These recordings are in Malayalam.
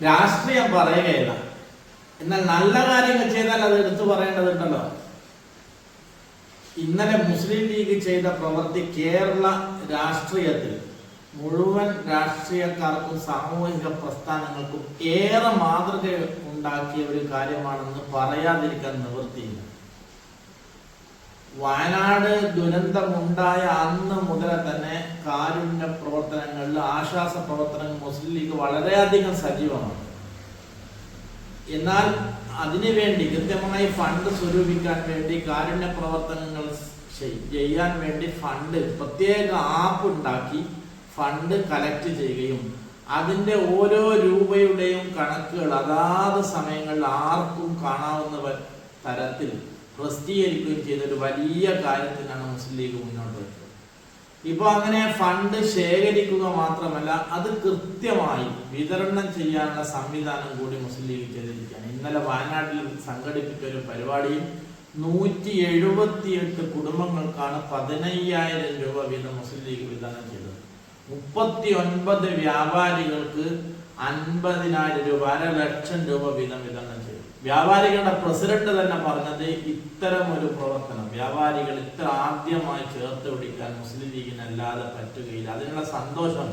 രാഷ്ട്രീയം പറയുകയില്ല. എന്നാൽ നല്ല കാര്യങ്ങൾ ചെയ്താൽ അത് എടുത്തു പറയേണ്ടതുണ്ടല്ലോ. ഇന്നലെ മുസ്ലിം ലീഗ് ചെയ്ത പ്രവൃത്തി കേരള രാഷ്ട്രീയത്തിൽ മുഴുവൻ രാഷ്ട്രീയക്കാർക്കും സാമൂഹിക പ്രസ്ഥാനങ്ങൾക്കും ഏറെ മാതൃക ഉണ്ടാക്കിയ ഒരു കാര്യമാണെന്ന് പറയാതിരിക്കാൻ നിവൃത്തിയില്ല. വയനാട് ദുരന്തമുണ്ടായ അന്ന് മുതൽ തന്നെ കാരുണ്യ പ്രവർത്തനങ്ങളിൽ ആശ്വാസ പ്രവർത്തനങ്ങൾ മുസ്ലിം ലീഗ് വളരെയധികം സജീവമാണ്. എന്നാൽ അതിനുവേണ്ടി കൃത്യമായി ഫണ്ട് സ്വരൂപിക്കാൻ വേണ്ടി കാരുണ്യ പ്രവർത്തനങ്ങൾ ചെയ്- ചെയ്യാൻ വേണ്ടി ഫണ്ട് പ്രത്യേക ആപ്പ് ഉണ്ടാക്കി ഫണ്ട് കളക്ട് ചെയ്യുകയും അതിന്റെ ഓരോ രൂപയുടെയും കണക്കുകൾ അതാത് സമയങ്ങളിൽ ആർക്കും കാണാവുന്ന തരത്തിൽ പ്രസിദ്ധീകരിക്കുകയും ചെയ്ത ഒരു വലിയ കാര്യത്തിനാണ് മുസ്ലിം ലീഗ് മുന്നോട്ട് വെച്ചത് ഇപ്പൊ അങ്ങനെ ഫണ്ട് ശേഖരിക്കുക മാത്രമല്ല അത് കൃത്യമായി വിതരണം ചെയ്യാനുള്ള സംവിധാനം കൂടി മുസ്ലിം ലീഗ് ചെയ്തിരിക്കുകയാണ്. ഇന്നലെ വയനാട്ടിൽ സംഘടിപ്പിച്ച ഒരു പരിപാടിയിൽ നൂറ്റി എഴുപത്തിയെട്ട് കുടുംബങ്ങൾക്കാണ് പതിനയ്യായിരം രൂപ വീതം മുസ്ലിം ലീഗ് വിതരണം ചെയ്തത്. മുപ്പത്തി ഒൻപത് വ്യാപാരികൾക്ക് അൻപതിനായിരം രൂപ അര ലക്ഷം രൂപ വീതം വിതരണം ചെയ്തു. വ്യാപാരികളുടെ പ്രസിഡന്റ് തന്നെ പറഞ്ഞത് ഇത്തരം ഒരു പ്രവർത്തനം. വ്യാപാരികൾ ഇത്ര ആദ്യമായി ചേർത്ത് പിടിക്കാൻ മുസ്ലിം ലീഗിനല്ലാതെ പറ്റുകയില്ല. അതിനുള്ള സന്തോഷം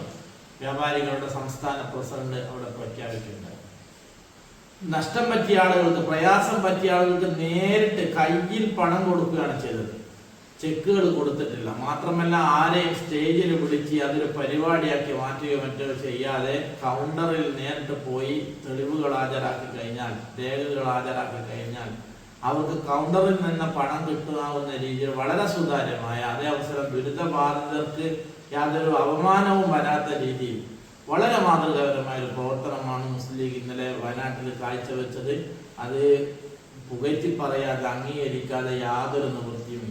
വ്യാപാരികളുടെ സംസ്ഥാന പ്രസിഡന്റ് അവിടെ പ്രഖ്യാപിക്കുന്നുണ്ട് നഷ്ടം പറ്റിയ ആളുകൾക്ക് പ്രയാസം പറ്റിയ ആളുകൾക്ക് നേരിട്ട് കയ്യിൽ പണം കൊടുക്കുകയാണ് ചെയ്തത്. ചെക്കുകൾ കൊടുത്തിട്ടില്ല. മാത്രമല്ല ആരെയും സ്റ്റേജിൽ വിളിച്ച് അതൊരു പരിപാടിയാക്കി മാറ്റുകയോ മറ്റോ ചെയ്യാതെ കൗണ്ടറിൽ നേരിട്ട് പോയി തെളിവുകൾ ഹാജരാക്കി കഴിഞ്ഞാൽ രേഖകൾ ഹാജരാക്കി കഴിഞ്ഞാൽ അവർക്ക് കൗണ്ടറിൽ നിന്ന് പണം കിട്ടാവുന്ന രീതിയിൽ വളരെ സുതാര്യമായ അതേ അവസരം ദുരിതബാധിതർക്ക് യാതൊരു അപമാനവും വരാത്ത രീതിയിൽ വളരെ മാതൃകാപരമായ ഒരു പ്രവർത്തനമാണ് മുസ്ലിം ലീഗ് ഇന്നലെ വയനാട്ടിൽ കാഴ്ചവെച്ചത്. അത് പുകഴ്ത്തി പറയാതെ അംഗീകരിക്കാതെ യാതൊരു നിവൃത്തിയുമില്ല